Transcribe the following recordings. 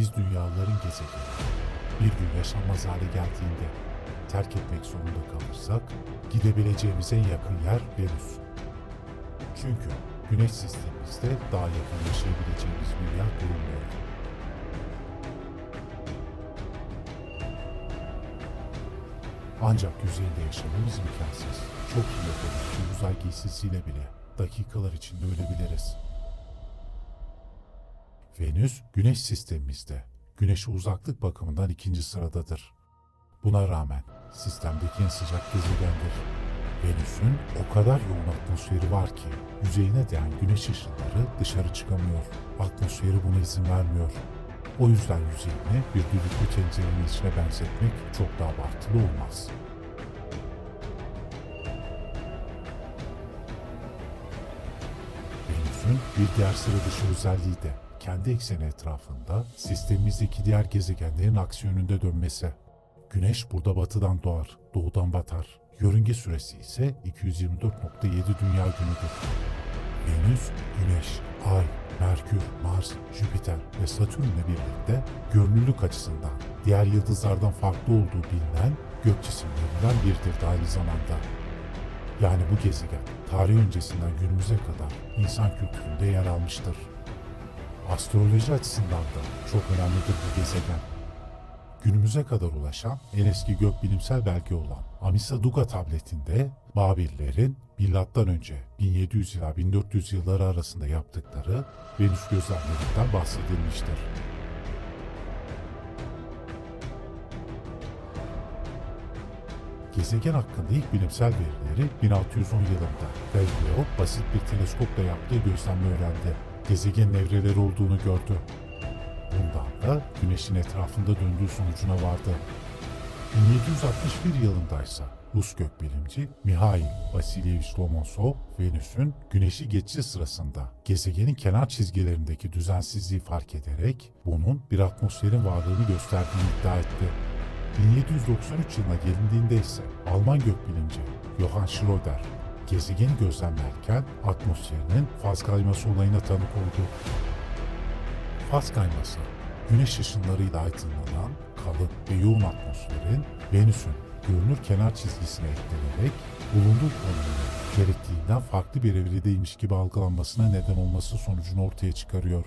biz dünyaların gezegeni. Bir gün yaşanmaz hale geldiğinde terk etmek zorunda kalırsak gidebileceğimiz en yakın yer Venüs. Çünkü Güneş sistemimizde daha yakın yaşayabileceğimiz bir bulunmuyor. Ancak yüzeyinde yaşamamız imkansız. Çok iyi yapılmış bir uzay giysisiyle bile dakikalar içinde ölebiliriz. Venüs, Güneş sistemimizde. Güneş'e uzaklık bakımından ikinci sıradadır. Buna rağmen sistemdeki en sıcak gezegendir. Venüs'ün o kadar yoğun atmosferi var ki yüzeyine değen güneş ışınları dışarı çıkamıyor. Atmosferi buna izin vermiyor. O yüzden yüzeyini bir düdüklü tencerenin içine benzetmek çok da abartılı olmaz. Venüs'ün bir diğer sıra dışı özelliği de kendi ekseni etrafında sistemimizdeki diğer gezegenlerin aksi yönünde dönmesi. Güneş burada batıdan doğar, doğudan batar. Yörünge süresi ise 224.7 dünya günüdür. Venüs, Güneş, Ay, Merkür, Mars, Jüpiter ve Satürn'le birlikte görünürlük açısından diğer yıldızlardan farklı olduğu bilinen gök cisimlerinden biridir de aynı zamanda. Yani bu gezegen tarih öncesinden günümüze kadar insan kültüründe yer almıştır. Astroloji açısından da çok önemlidir bu gezegen. Günümüze kadar ulaşan en eski gökbilimsel belge olan Amisa Duga tabletinde Babillerin milattan önce 1700 ila 1400 yılları arasında yaptıkları Venüs gözlemlerinden bahsedilmiştir. Gezegen hakkında ilk bilimsel verileri 1610 yılında Galileo basit bir teleskopla yaptığı gözlemle öğrendi. Gezegenin evreleri olduğunu gördü. Bundan da Güneş'in etrafında döndüğü sonucuna vardı. 1761 yılındaysa Rus gökbilimci Mihail Vasilyevich Lomonosov, Venüs'ün Güneş'i geçişi sırasında gezegenin kenar çizgilerindeki düzensizliği fark ederek bunun bir atmosferin varlığını gösterdiğini iddia etti. 1793 yılına gelindiğinde ise Alman gökbilimci Johann Schröder gezegeni gözlemlerken atmosferinin faz kayması olayına tanık oldu. Faz kayması, güneş ışınlarıyla aydınlanan kalın ve yoğun atmosferin Venüs'ün görünür kenar çizgisine eklenerek bulunduğu konumun gerektiğinden farklı bir evredeymiş gibi algılanmasına neden olması sonucunu ortaya çıkarıyor.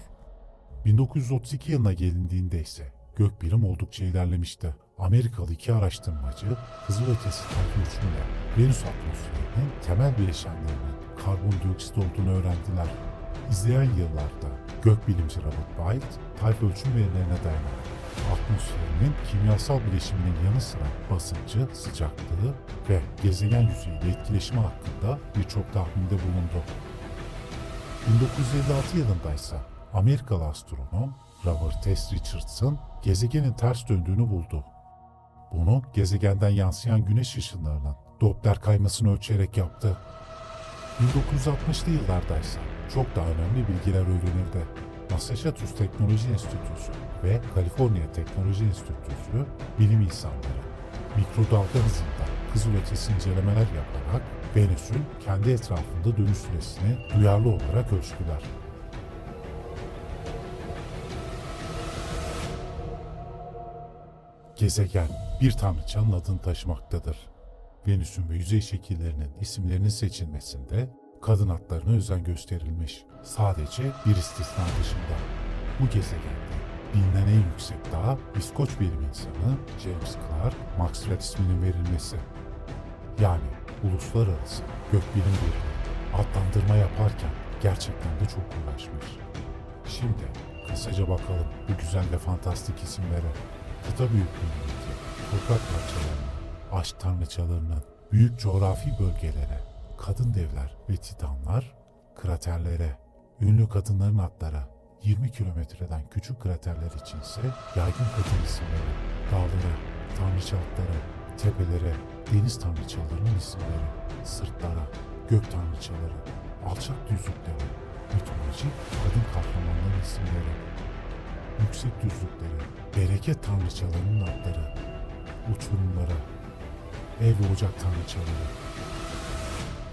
1932 yılına gelindiğinde ise gökbilim oldukça ilerlemişti. Amerikalı iki araştırmacı kızılötesi tayfa ölçümüyle Venüs atmosferinin temel bileşenlerinin karbondioksit olduğunu öğrendiler. İzleyen yıllarda gökbilimci Robert Wild tayfa ölçüm verilerine dayanarak atmosferinin kimyasal bileşiminin yanı sıra basıncı, sıcaklığı ve gezegen yüzeyiyle etkileşimi hakkında birçok tahminde bulundu. 1956 yılında ise Amerikalı astronom Robert S. Richardson gezegenin ters döndüğünü buldu. Bunu gezegenden yansıyan güneş ışınlarının Doppler kaymasını ölçerek yaptı. 1960'lı yıllardaysa çok daha önemli bilgiler öğrenildi. Massachusetts Teknoloji Enstitüsü ve Kaliforniya Teknoloji Enstitüsü bilim insanları mikrodalga hızında kızılötesi incelemeler yaparak Venüs'ün kendi etrafında dönüş süresini duyarlı olarak ölçtüler. Gezegen bir tanrıçanın adını taşımaktadır. Venüs'ün ve yüzey şekillerinin isimlerinin seçilmesinde kadın adlarına özen gösterilmiş. Sadece bir istisna dışında. Bu gezegende bilinen en yüksek dağ İskoç bilim insanı James Clark Maxwell isminin verilmesi. Yani uluslararası gökbilim birliği adlandırma yaparken gerçekten de çok uğraşmış. Şimdi kısaca bakalım bu güzel ve fantastik isimlere. Kıta büyüklüğündeki toprak parçalarına, aşk tanrıçalarının büyük coğrafi bölgelere, kadın devler ve titanlar, kraterlere, ünlü kadınların adları, 20 kilometreden küçük kraterler içinse yaygın kadın isimleri, dağlara, tanrıça tepelere, deniz tanrıçalarının isimleri, sırtlara, gök tanrıçaları, alçak düzlüklere, mitolojik kadın kahramanların isimleri, yüksek düzlüklere, bereket tanrıçalarının adları, uçurumlara, ev ve ocak tanrıçaları,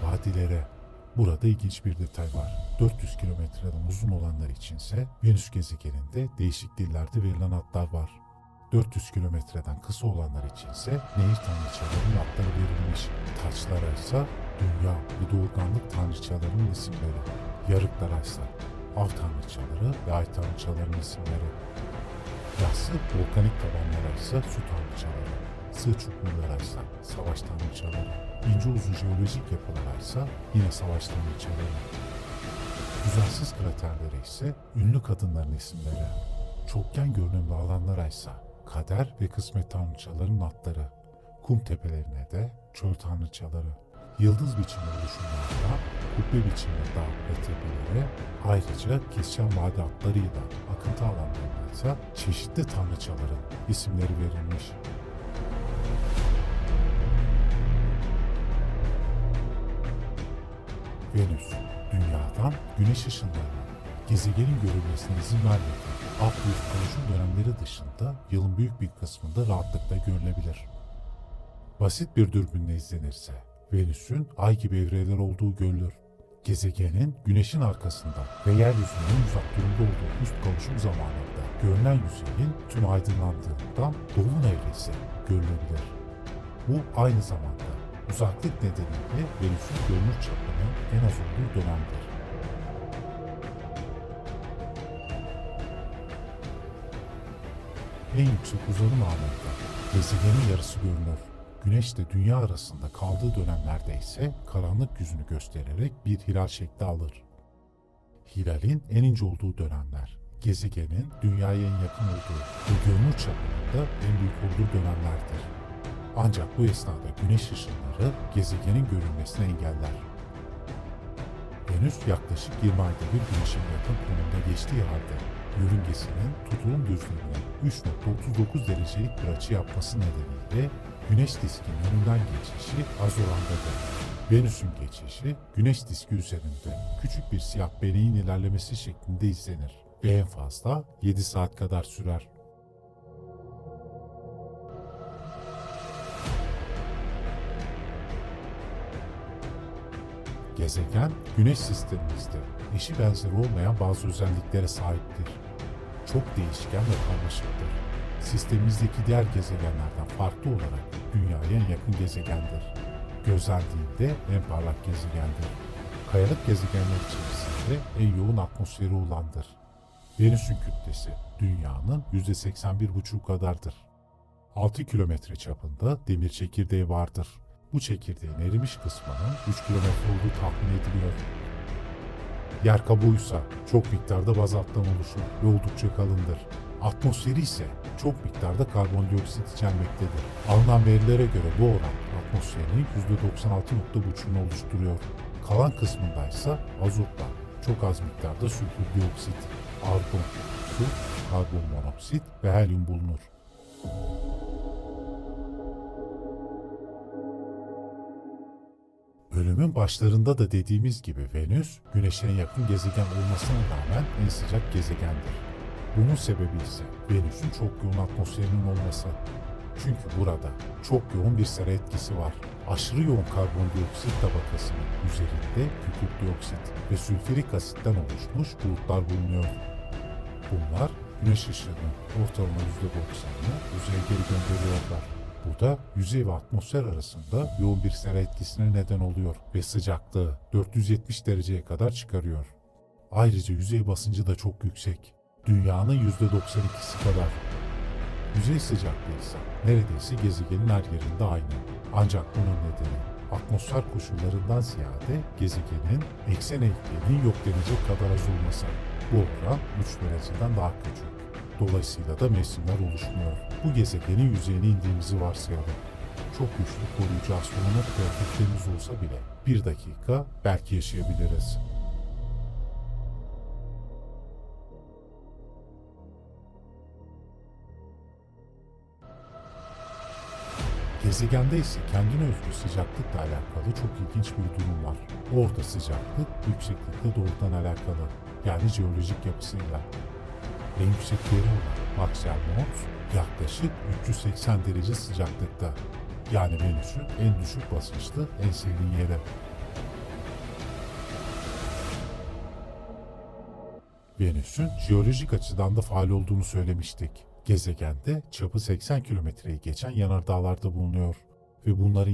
vadilere, Burada ilginç bir detay var. 400 kilometreden uzun olanlar içinse Venüs gezegeninde değişik dillerde verilen adlar var. 400 kilometreden kısa olanlar içinse nehir tanrıçalarının adları verilmiş. Taçlara ise dünya ve doğurganlık tanrıçalarının isimleri. Yarıklara ise av tanrıçaları ve ay tanrıçalarının isimleri. Yassı volkanik tabanlara ise su tanrıçaları. Sığ çukurlara ise savaş tanrıçaları. İnce uzun jeolojik yapılara ise yine savaş tanrıçaları. Düzensiz kraterlere ise ünlü kadınların isimleri. Çokgen görünümlü alanlara ise kader ve kısmet tanrıçaların adları. Kum tepelerine de çöl tanrıçaları. Yıldız biçimli oluşumlarda kubbe biçimli dağ ve tepelere ayrıca kesişen vadi adlarıyla akıntı alanlarına ise çeşitli tanrıçaların isimleri verilmiş. Venüs, Dünya'dan güneş ışınlarının gezegenin görülmesine izin vermediği alt büyük dönemleri dışında yılın büyük bir kısmında rahatlıkla görülebilir. Basit bir dürbünle izlenirse Venüs'ün ay gibi evreler olduğu görülür. Gezegenin güneşin arkasında ve yeryüzünün uzak durumda olduğu üst kavuşum zamanında görünen yüzeyin tüm aydınlandığından dolun evresi görülebilir. Bu aynı zamanda uzaklık nedeniyle Venüs'ün görünür çapının en az olduğu dönemdir. En yüksek uzanım anında gezegenin yarısı görünür. Güneş ile Dünya arasında kaldığı dönemlerde ise karanlık yüzünü göstererek bir hilal şekli alır. Hilalin en ince olduğu dönemler, gezegenin Dünya'ya en yakın olduğu ve görünür çapında en büyük olduğu dönemlerdir. Ancak bu esnada güneş ışınları gezegenin görünmesini engeller. Venüs yaklaşık 20 ayda bir güneşin yakın konumda geçtiği halde yörüngesinin tutulum düzlüğüne 3.39 derecelik bir açı yapması nedeniyle güneş diskinin önünden geçişi az orandadır. Venüs'ün geçişi güneş diski üzerinde küçük bir siyah beneğin ilerlemesi şeklinde izlenir ve en fazla 7 saat kadar sürer. Gezegen, Güneş sistemimizde eşi benzeri olmayan bazı özelliklere sahiptir. Çok değişken ve karmaşıktır. Sistemimizdeki diğer gezegenlerden farklı olarak Dünya'ya en yakın gezegendir. Gözlendiğinde en parlak gezegendir. Kayalık gezegenler içerisinde en yoğun atmosferi olandır. Venüs'ün kütlesi Dünya'nın %81,5 kadardır. 6 kilometre çapında demir çekirdeği vardır. Bu çekirdeğin erimiş kısmının 3 kilometre olduğu tahmin ediliyor. Yer kabuğuysa çok miktarda bazalttan oluşur ve oldukça kalındır. Atmosferi ise çok miktarda karbondioksit içermektedir. Alınan verilere göre bu oran atmosferin %96.5'unu oluşturuyor. Kalan kısmında ise azotla çok az miktarda sülfür dioksit, argon, su, karbon monoksit ve helyum bulunur. Bölümün başlarında da dediğimiz gibi Venüs, Güneş'e yakın gezegen olmasına rağmen en sıcak gezegendir. Bunun sebebi ise Venüs'ün çok yoğun atmosferinin olması. Çünkü burada çok yoğun bir sera etkisi var. Aşırı yoğun karbondioksit tabakasının üzerinde kükürt dioksit ve sülfürik asitten oluşmuş bulutlar bulunuyor. Bunlar güneş ışığının ortalama %90'ını yüzeye geri gönderiyorlar. Bu da yüzey ve atmosfer arasında yoğun bir sera etkisine neden oluyor ve sıcaklığı 470 dereceye kadar çıkarıyor. Ayrıca yüzey basıncı da çok yüksek. Dünyanın %92'si kadar. Yüzey sıcaklığı ise neredeyse gezegenin her yerinde aynı. Ancak bunun nedeni atmosfer koşullarından ziyade gezegenin eksen eğikliğinin yok denecek kadar az olması. Bu oran 3 dereceden daha küçük. Dolayısıyla da mevsimler oluşmuyor. Bu gezegenin yüzeyine indiğimizi varsayalım. Çok güçlü koruyucu astronot kıyafetlerimiz olsa bile bir dakika belki yaşayabiliriz. Gezegende ise kendine özgü sıcaklıkla alakalı çok ilginç bir durum var. Orada sıcaklık yükseklikle doğrudan alakalı yani jeolojik yapısıyla. En yüksek yeri olan Maxwell Mons yaklaşık 380 derece sıcaklıkta. Yani Venüs'ün en düşük basınçlı en serin yeri. Venüs'ün jeolojik açıdan da faal olduğunu söylemiştik. Gezegende çapı 80 kilometreyi geçen yanardağlarda bulunuyor ve bunların